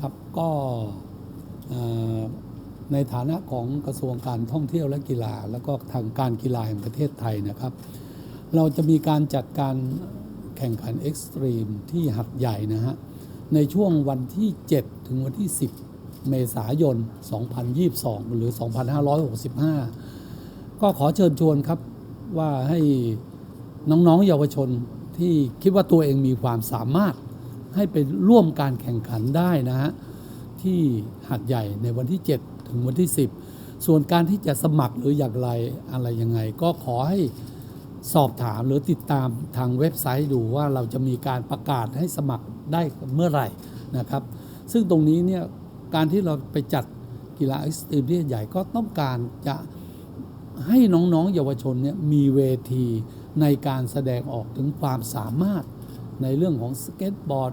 ครับก็ในฐานะของกระทรวงการท่องเที่ยวและกีฬา แล้วก็ทางการกีฬาแห่งประเทศไทยนะครับ เราจะมีการจัดการแข่งขันเอ็กซ์ตรีมที่หัดใหญ่นะฮะในช่วงวันที่ 7 ถึงวันที่ 10 เมษายน 2022 หรือ 2565 ก็ขอเชิญชวนครับว่าให้น้องๆเยาวชนที่คิดว่าตัวเองมีความสามารถ ให้ไปร่วมการแข่งขันได้นะฮะที่หัดใหญ่ในวันที่ 7 ถึงวันที่ 10 ส่วนการที่จะสมัครหรืออย่างไรอะไรยังไง ก็ขอให้สอบถามหรือติดตามทางเว็บไซต์ดูว่าเราจะมีการประกาศให้สมัครได้เมื่อไหร่นะครับ ซึ่งตรงนี้เนี่ยการที่เราไปจัดกีฬาเอ็กซ์ตรีมที่ใหญ่ก็ต้องการจะให้น้องๆเยาวชนเนี่ยมีเวทีในการแสดงออกถึงความสามารถ ในเรื่องของสเก็ตบอร์ด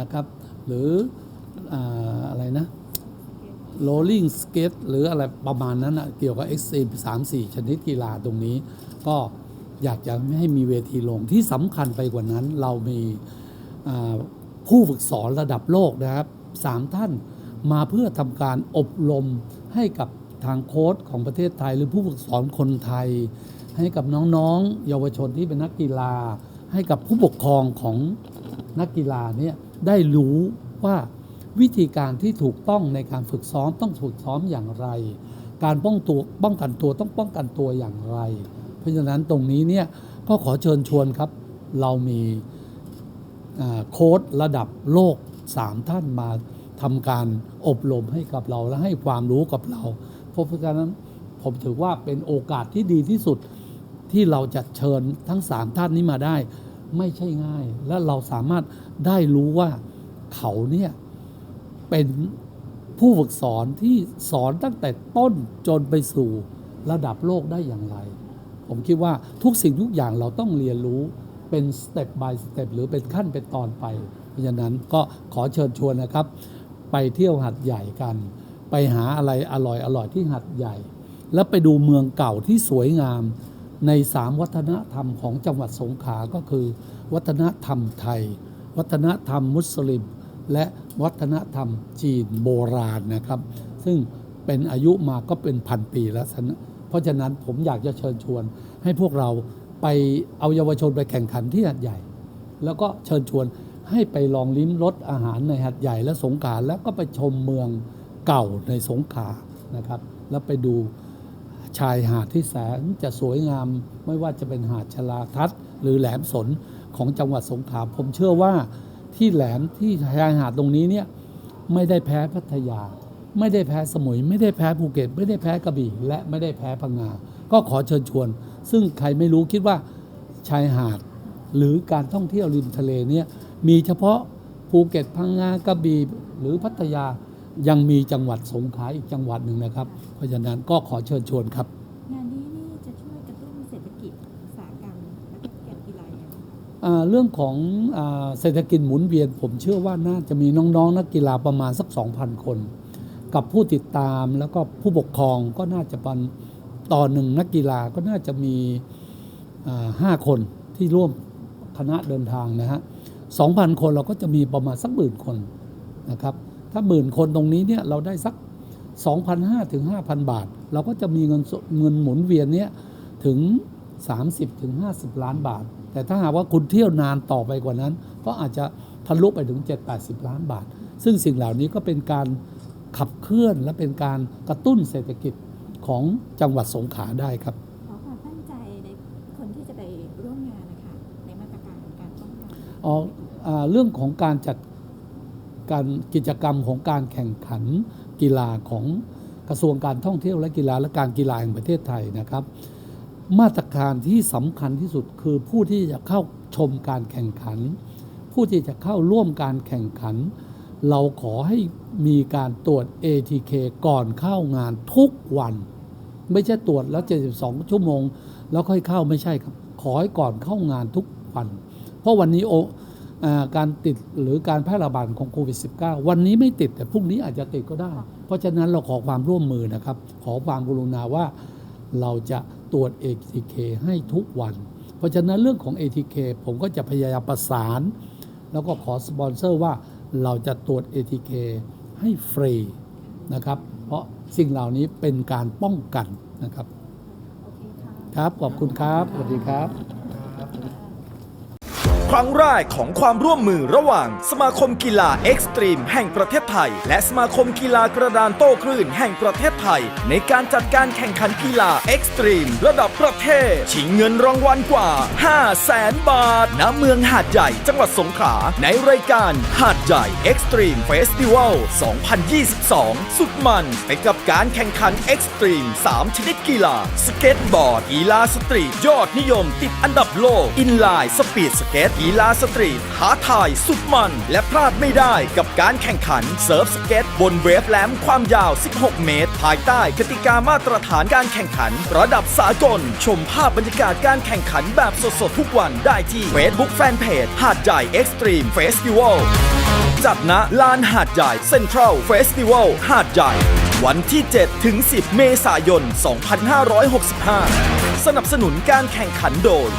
นะครับ หรืออาอะไรนะโรลลิ่งสเก็ตหรืออะไรประมาณนั้นนะเกี่ยวกับเอ็กซ์ตรีมสามสี่ชนิดกีฬาตรงนี้ ก็อยากจะให้มีเวทีลงที่สำคัญไปกว่านั้น เรามีผู้ฝึกสอนระดับโลกนะครับสามท่านมาเพื่อทำการอบรมให้กับทางโค้ชของประเทศไทย หรือผู้ฝึกสอนคนไทย ให้กับน้องๆ เยาวชนที่เป็นนักกีฬา ให้กับผู้ปกครองของนักกีฬาเนี่ยได้รู้ว่าวิธีการที่ถูกต้องในการฝึกซ้อมต้องฝึกซ้อมอย่างไร การป้องตัวป้องกันตัวต้องป้องกันตัวอย่างไร เพราะฉะนั้นตรงนี้เนี่ยก็ขอเชิญชวนครับ เรามีโค้ดระดับโลก 3 ท่านมาทำการอบรมให้กับเราและให้ความรู้กับเรา เพราะฉะนั้นผมถือว่าเป็นโอกาสที่ดีที่สุด ที่เราจะเชิญทั้งสามท่านนี้มาได้ ไม่ใช่ง่าย และเราสามารถได้รู้ว่าเขาเนี่ยเป็นผู้ฝึกสอนที่สอนตั้งแต่ต้นจนไปสู่ระดับโลกได้อย่างไร ผมคิดว่าทุกสิ่งทุกอย่างเราต้องเรียนรู้เป็นสเต็ป by สเต็ปหรือเป็นขั้นเป็นตอนไป เพราะฉะนั้นก็ขอเชิญชวนนะครับ ไปเที่ยวหัดใหญ่กัน ไปหาอะไรอร่อยอร่อยที่หัดใหญ่ แล้วไปดูเมืองเก่าที่สวยงาม ในสามวัฒนธรรมของจังหวัดสงขลาก็คือ วัฒนธรรมไทย วัฒนธรรมมุสลิม และวัฒนธรรมจีนโบราณนะครับ ซึ่งเป็นอายุมาก็เป็นพันปีแล้วฉะเพราะฉะนั้นผมอยากจะเชิญชวน ให้พวกเราไปเอาเยาวชนไปแข่งขันที่หัดใหญ่ แล้วก็เชิญชวนให้ไปลองลิ้มรสอาหารในหัดใหญ่และสงขลาแล้วก็ไปชมเมืองเก่าในสงขลานะครับ แล้วไปดู ชายหาดที่แสนจะสวยงาม ไม่ว่าจะเป็นหาดชลาทัศน์หรือแหลมสนของจังหวัดสงขลาผมเชื่อว่าที่แหลมที่ชายหาดตรงนี้เนี่ยไม่ได้แพ้พัทยา ไม่ได้แพ้สมุย ไม่ได้แพ้ภูเก็ต ไม่ได้แพ้กระบี่ และไม่ได้แพ้พังงา ก็ขอเชิญชวน ซึ่งใครไม่รู้คิดว่าชายหาด หรือการท่องเที่ยวริมทะเลเนี่ยมีเฉพาะภูเก็ตพังงากระบี่หรือพัทยา ยังมีจังหวัดสงขลาอีกจังหวัดหนึ่งนะครับ เพราะฉะนั้นก็ขอเชิญชวนครับ งานนี้นี่จะช่วยกระตุ้นเศรษฐกิจอุตสาหกรรมและก็การกีฬาอย่างไรอ่าเรื่องของอาเศรษฐกิจหมุนเวียน ผมเชื่อว่าน่าจะมีน้องๆนักกีฬาประมาณสัก 2,000 คน กับผู้ติดตามแล้วก็ผู้ปกครองก็น่าจะเป็นต่อหนึ่งนักกีฬาก็น่าจะมีอ่าห้าคนที่ร่วมคณะเดินทางนะฮะสองพันคนเราก็จะมีประมาณสักหมื่นคนนะครับ ถ้าหมื่นคนตรงนี้เนี่ยเราได้สัก 2,500ถึง5,000 บาท เราก็จะมีเงินสเงินหมุนเวียนเนี่ยถึง 30ถึง50 ล้านบาท แต่ถ้าหากว่าคุณเที่ยวนานต่อไปกว่านั้น ก็อาจจะทะลุไปถึง 7-80 ล้านบาท ซึ่งสิ่งเหล่านี้ก็เป็นการขับเคลื่อนและเป็นการกระตุ้นเศรษฐกิจของจังหวัดสงขลาได้ครับขอความตั้งใจในคนที่จะไปร่วมงานนะคะในมาตรการการป้องกันอ๋ออ่าเรื่องของการจัด การกิจกรรมของการแข่งขันกีฬาของกระทรวงการท่องเที่ยวและกีฬาและการกีฬาแห่งประเทศไทยนะครับ มาตรการที่สำคัญที่สุดคือผู้ที่จะเข้าชมการแข่งขัน ผู้ที่จะเข้าร่วมการแข่งขัน เราขอให้มีการตรวจ ATK ก่อนเข้างานทุกวัน ไม่ใช่ตรวจแล้ว 72 ชั่วโมง แล้วค่อยเข้าไม่ใช่ครับ ขอให้ก่อนเข้างานทุกวัน เพราะวันนี้โอ การติดหรือการแพร่ระบาดของโควิด -19 วันนี้ไม่ติดแต่พรุ่งนี้อาจจะติดก็ได้ เพราะฉะนั้นเราขอความร่วมมือนะครับ ขอความกรุณาว่าเราจะตรวจ ATK ให้ทุกวัน เพราะฉะนั้นเรื่องของ ATK ผมก็จะพยายามประสาน แล้วก็ขอสปอนเซอร์ว่าเราจะตรวจ ATK ให้ฟรีนะครับ เพราะสิ่งเหล่านี้เป็นการป้องกันนะครับโอเคค่ะครับขอบคุณครับสวัสดีครับ ครั้งแรกของความร่วมมือระหว่าง สมาคมกีฬาเอ็กซ์ตรีมแห่งประเทศไทย และสมาคมกีฬากระดานโต้คลื่นแห่งประเทศไทย ในการจัดการแข่งขันกีฬาเอ็กซ์ตรีมระดับประเทศ ชิงเงินรางวัลกว่า 5 0 0แสนบาท ณ เมืองหาดใหญ่จังหวัดสงขลา ในรายการหาดใหญ่เอ็กซ์ตรีมเฟสติวัล 2022 สุดมันไปกับการแข่งขันเอ็กซ์ตรีม3ชนิดกีฬา สเก็ตบอร์ดกีฬาสตรีทยอดนิยม ติดอันดับโลก อินไลน์สปีดสเก็ตกีฬาสตรีทท้าทายสุดมัน และพลาดไม่ได้กับการแข่งขันเซิร์ฟสเก็ตบนเวฟแหลมความยาว 16 เมตร ภายใต้กติกามาตรฐานการแข่งขัน ระดับสากล ชมภาพบรรยากาศการแข่งขันแบบสดๆ ทุกวันได้ที่ Facebook Fanpage หาดใหญ่ Extreme Festival จัดณลานหาดใหญ่เซ็นทรัลเฟสติวัลหาดใหญ่ วันที่ 7 ถึง 10 เมษายน 2565 สนับสนุนการแข่งขันโดย